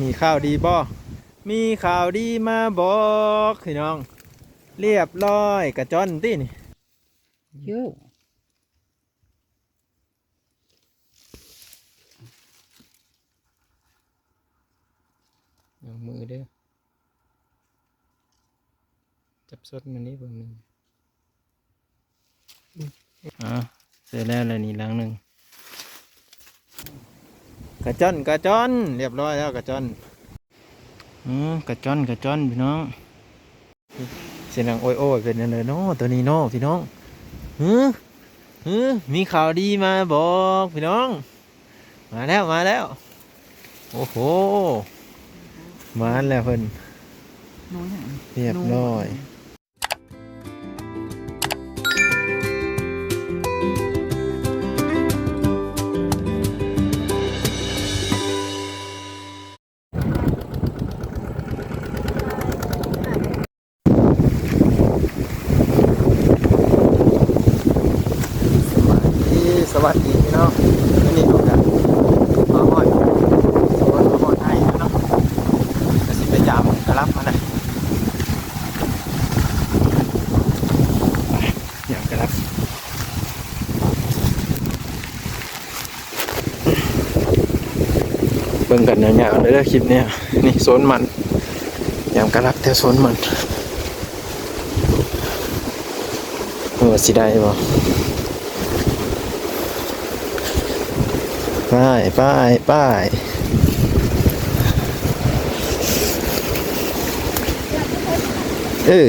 มีข่าวดีบ่มีข่าวดีมาบอกพี่น้อง เรียบร้อยกระจอนตินี่เยอะเอามือเด้อจับสดมันนี่เบิ่งหนึ่งอ่าเสร็จแล้วเลยนี่หลังหนึ่ง กระจอนกระจอนเรียบร้อยแล้วกระจอนอืมกระจอนกระจอนพี่น้องเสียงดังโอ้ยโอ้ยเป็นยังไงเนาะตัวนี้เนาะพี่น้องหือหือมีข่าวดีมาบอกพี่น้อง มาแล้วมาแล้ว โอ้โหมาแล้วเพิ่นน้อยหน่อยเรียบร้อย กันยาวๆเลยเด้อคลิปเนี้ยนี่โซนมันยามกระลับแถวโซนมันเออสิได้บ่ไปไปไปเออ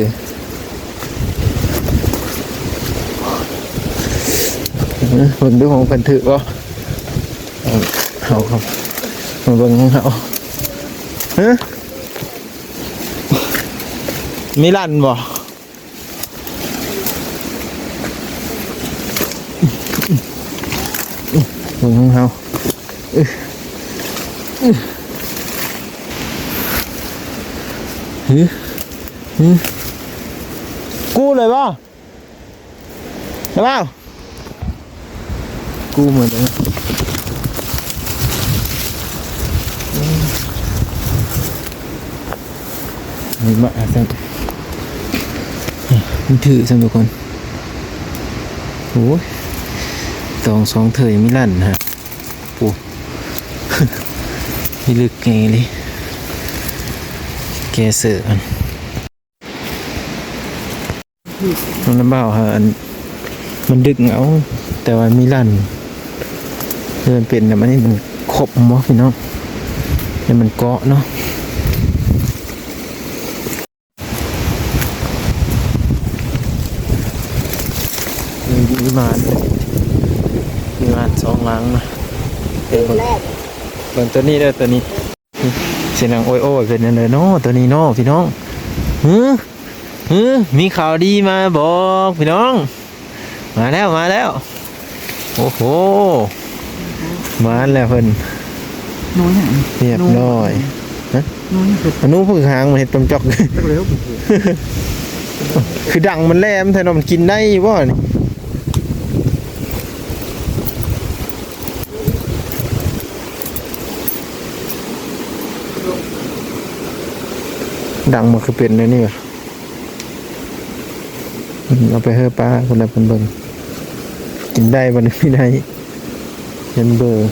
เบิ่งดูของกันถือบ่เอาครับ มาเบิ่งของเขาฮะมีลั่นบ่เบิ่งของเขาหือหือกู้เลยป่ะได้ป่ากู้เหมือนกัน นี่มาอะสักมันถือสักทุกคนโอ้ยสองสองเถยไม่ลั่นฮะโอ้นี่ลึกไงเลยแกเสือมันมันลำบาฮะอันมันดึกเหงาแต่ว่ามีลั่นเดินเป็นแต่มันนี่มันขบมั้พี่น้องเนี่ยมันเกาะเนาะมี วิมานวิมานสองหลังนะเป็นเบิ่งเบิ่งตัวนี้เด้อตัวนี้เสียงดังโอ้ยโอ้ยเป็นยังไงเนาะตัวนี้เนาะพี่น้องหือหือมีข่าวดีมาบอกพี่น้อง มาแล้วมาแล้ว โอ้โหมาแล้วเพิ่นน้อยหน่อยเรียบร้อยน้อยสุดอนุพึ่งหางมันเห็ดตมจอกเร็วคือดังมันแหลมแทนว่ามันกินได้บ่นี่ ดังมันคือเป็นเลยนี่วะอืมเอาไปเฮ้อปลาคนละคนเบิ่งกินได้บ่นี่ไม่ได้ยันเบอร์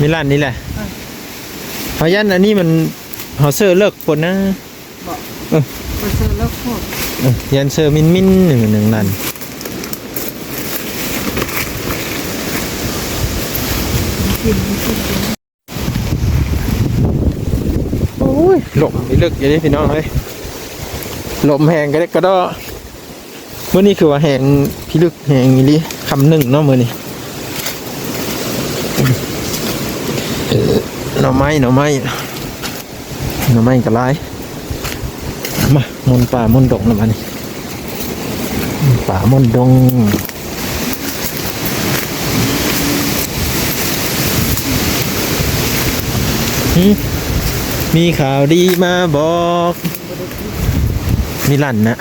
มิลานนี่แหละเพราะยันอันนี้มันเฮาเซอร์เลิกคนนะ มาเจอแล้วโคตรเอ้ยยันเซอร์มินมินหนึ่งหนึ่งนั่นกินกินโอ้ยลมนี่เลิกอย่างนี้พี่น้องเอ้ยลมแหงก็ได้ก็ได้เมื่อนี้คือว่าแหงพี่ลึกแหงอีหลีคำหนึ่งเนาะมื่อนี้เออหน่อไม้หน่อไม้หน่อไม้กระไร มามนป่ามนดงนะมันนี่ป่ามนดงมีข่าวดีมาบอกมีลั่นนะ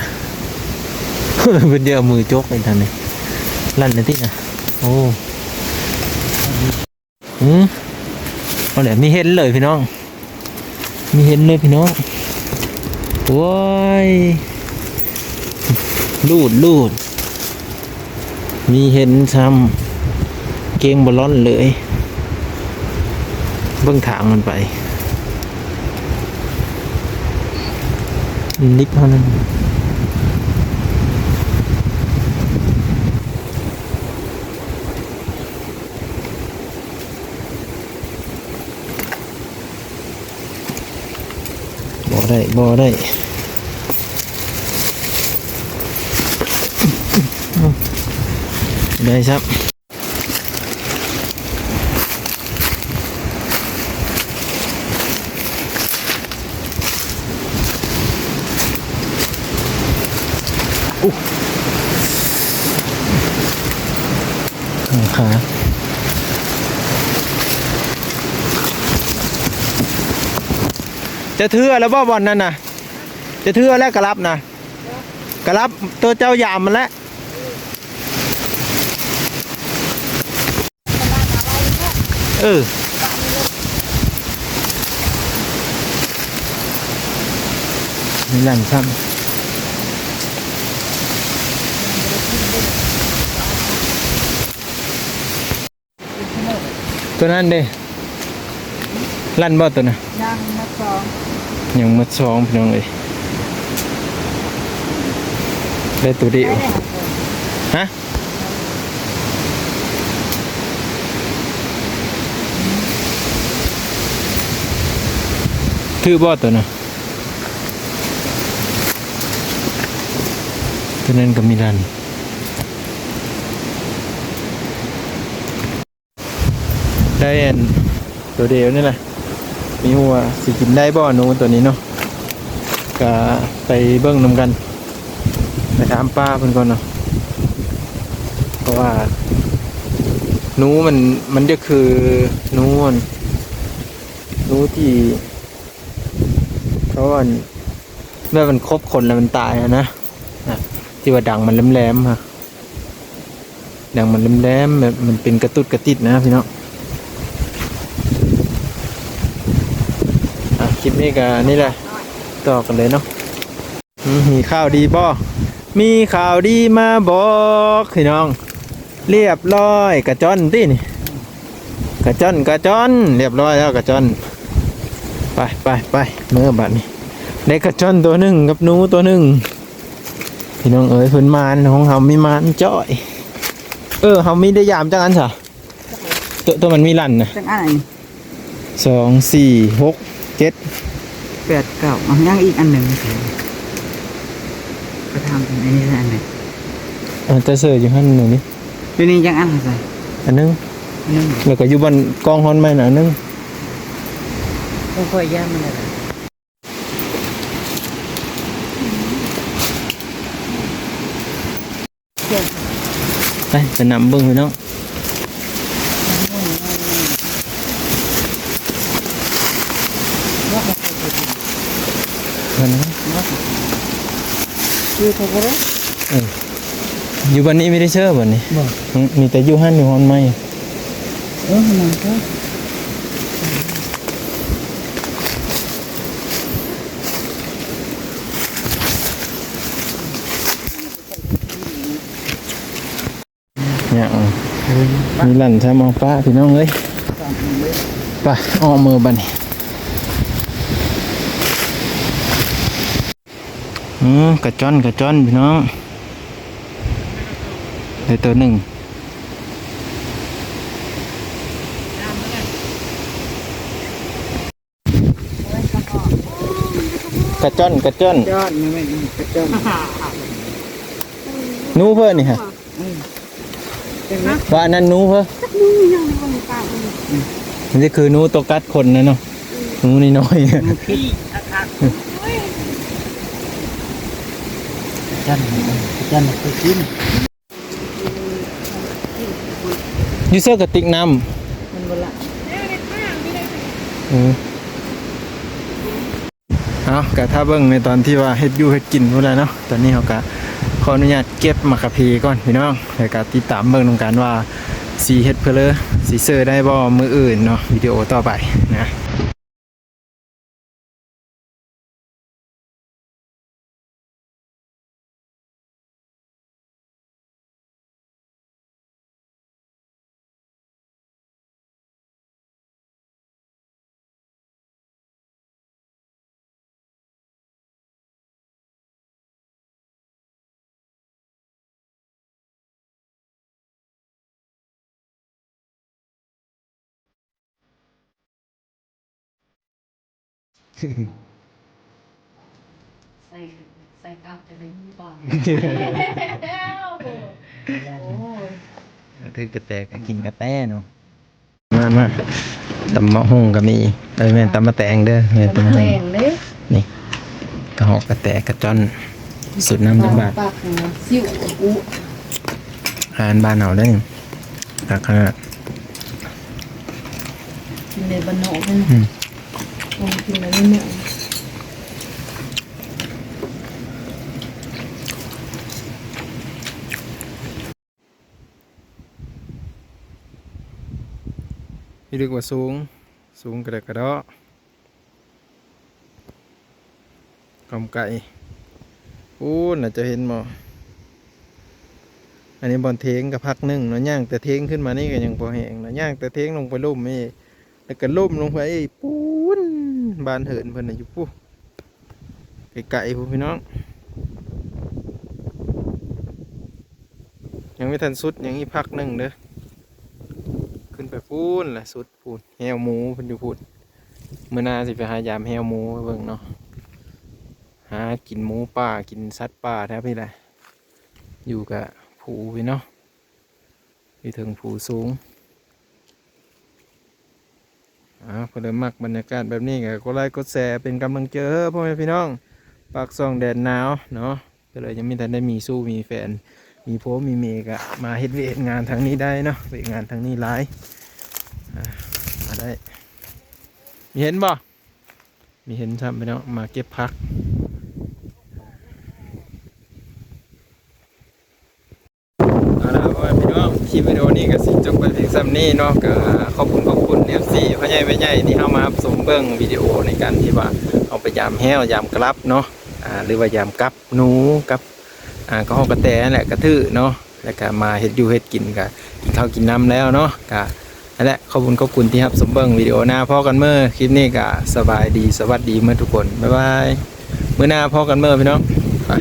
เป็นเดียวมือจกไปทันเลยลั่นนะที่นะโอ้หืมเอาแหละมีเห็นเลยพี่น้อง มีเห็นเลยพี่น้อง ว้ายลูดลูด มีเห็นซ้ำเกงบอลลอนเลย เบื้องทางมันไปนิดเท่านั้น บ่ได้บ่ได้ได้ครับอู้ขา จะเทือแล้วบ่บอลนั่นน่ะจะเทือแล้วกระลับนะกระลับตัวเจ้ายามมันแล้วเออนี่หลังซ้ำตัวนั้นเด้ลั่นบ่ตัวน่ะย่างมาสอง ยังมาซ้อมพี่น้องเลยได้ตัวเดียวฮะคือบ่ตัวน่ะตัวนั้นก็มีรันได้อันตัวเดียวนี่แหละ มีหัวสิกินได้บ่หนูตัวนี้เนาะก็ไปเบิ่งนำกันไปถามป้าเพิ่นก่อนเนาะเพราะว่าหนูมันมันจะคือหนูนหนูที่เขาว่าเมื่อมันครบคนแล้วมันตายนะนะที่ว่าดังมันแหลมๆฮะดังมันแหลมๆแบบมันเป็นกระตุดกระติดนะพี่เน้องอะ ลิปนี้ก็นี่แหละต่อกันเลยเนาะอืมมีข่าวดีบ่มีข่าวดีมาบอกพี่น้อง เรียบร้อยกระจ้อนที่นี่กระจ้อนกระจ้อนเรียบร้อยแล้วกระจ้อนไปไปไปเมื่อบัดนี้ได้กระจ้อนตัวหนึ่งกับหนูตัวหนึ่งพี่น้องเอ๋ยเพิ่นมานของเฮามีมานจ้อย เออเฮามีได้ยามจังอันซะตัวตัวมันมีลั่นนะจังอันไหนสองสี่หก เจ็ดแปดเก้าเอาย่างอีกอันหนึ่งก็ทำเป็นอันนี้อันหนึ่งอาจจะเสิร์ฟอยู่ข้างหนึ่งนี่ตัวนี้ยังอันอะไรอันนึงอันนึงแล้วก็อยู่บนกองฮอนไม้น่ะอันนึงต้องค่อยย่างมันเลยไปไปนำเบิ้งพี่น้อง นั่นนะคือเขาก็ได้อยู่บันนี้ไม่ได้เชื่อบันนี้บอกอืมมีแต่อยู่หันอยู่ฮอนไม้เออมันก็เนี่ยเอามีหลั่นใช้มองป้าพี่น้องเอ้ยไปเออมือบันนี้ อืมกระจอนกระจอนพี่น้องได้ตัวหนึ่งกระจอนกระจอนยอดไม่ไม่กระจกหนูเพื่อนนี่ฮะว่าอันนั้นหนูเพื่อนจะคือหนูตัวกัดคนนะเนาะหนูนี่น้อยพี่อาคา จันจันไปกินยูเซอร์กระติกน้มันเวลาำอืมเอากะถ้าเบิ่งในตอนที่ว่าเฮ็ดอยูเฮ็ดกินพุ่นแหละเนาะตอนนี้เขาก็ขออนุญาตเก็บมะขะพีก่อนพี่น้องแล้วก็ติดตามเบิ่งนำกันว่าสีเฮ็ดเพื่อเลอสีเซอร์ได้บ่มืออื่นเนาะวิดีโอต่อไปนะ ใส่ใส่กลับจะได้มีบ้างโอ้ยถือกระแตกกินกระแตเนาะมามาตำมะฮุ่งก็มีเอ้ยแม่นตำมะแตงเด้อแม่นตำมะแรแตงงเด้นี่กระหอกกระแตกระจอนสุดน้ำจังบาทปากนะสิวอุอาหารบ้านเอาได้อตักขนาดกินในบ้านนอกนั่นอืม ลองกินแล้วไม่เหนื่อยนี่เรียกว่าสูง สูงกระเดะกระดาะกำไก่อู้น่าจะเห็นหมออันนี้บอลเทงกับพักหนึ่งเนาะย่างแต่เทงขึ้นมานี่ก็ยังพอแหงเนาะย่างแต่เทงลงไปลุ่มนี่แล้วก็ลุ่มลงไปปู บานเหินเพิ่นน่ะอยู่ปุ๊ไก่ๆพี่น้อง ยังไม่ทันสุดยังอีกพักหนึ่งเด้อขึ้นไปพูนแหละสุดพูนแฮวหมูเพิ่นอยู่พูนเมื่อนาสิไปหายามแฮวหมูเบิ่งเนาะหากินหมูป่ากินสัตว์ป่าแทบพี่แหละอยู่กับผูพี่เนาะอยู่ถึงผูสูง อ่าพอเริ่มมักบรรยากาศแบบนี้ก็กดไลค์กดแชร์เป็นกำลังใจให้พ่อแม่พี่น้องปากซองแดดหนาวเนาะก็เลยยังไม่ทันได้มีสู้มีแฟน มีโพมีเมกะมาเฮ็ดเวทงานทางนี้ได้เนาะเวทงานทางนี้หลายมาได้ มีเห็นบ่มีเห็นทำไปเนาะมาเก็บพักเอาละพ่อแม่พี่น้องคลิปวิดีโอนี้ก็สิจบไปเพียงซ้ำนี้เนาะก็ขอบคุณขอบ คุณ FC พ่อใหญ่แม่ใหญ่ที่เข้ามารับชมเบิ่งวิดีโอในการที่ว่าเอาไปยามแห้วยามกลับเนาะอ่าหรือว่ายามกลับหนูกับอ่าก็ห้องกระแตนั่นแหละกระทือเนาะแล้วก็มาเฮ็ดอยู่เฮ็ดกินกะกินข้าวกินน้ำแล้วเนาะกะนั่นแหละขอบคุณขอบคุณที่ครับสมเบิงวิดีโอหน้าพ่อกันเมื่อคลิปนี้กะสบายดีสวัสดีเมื่อทุกคนบ๊ายบายเมื่อหน้าพ่อกันเมื่อพี่น้องไป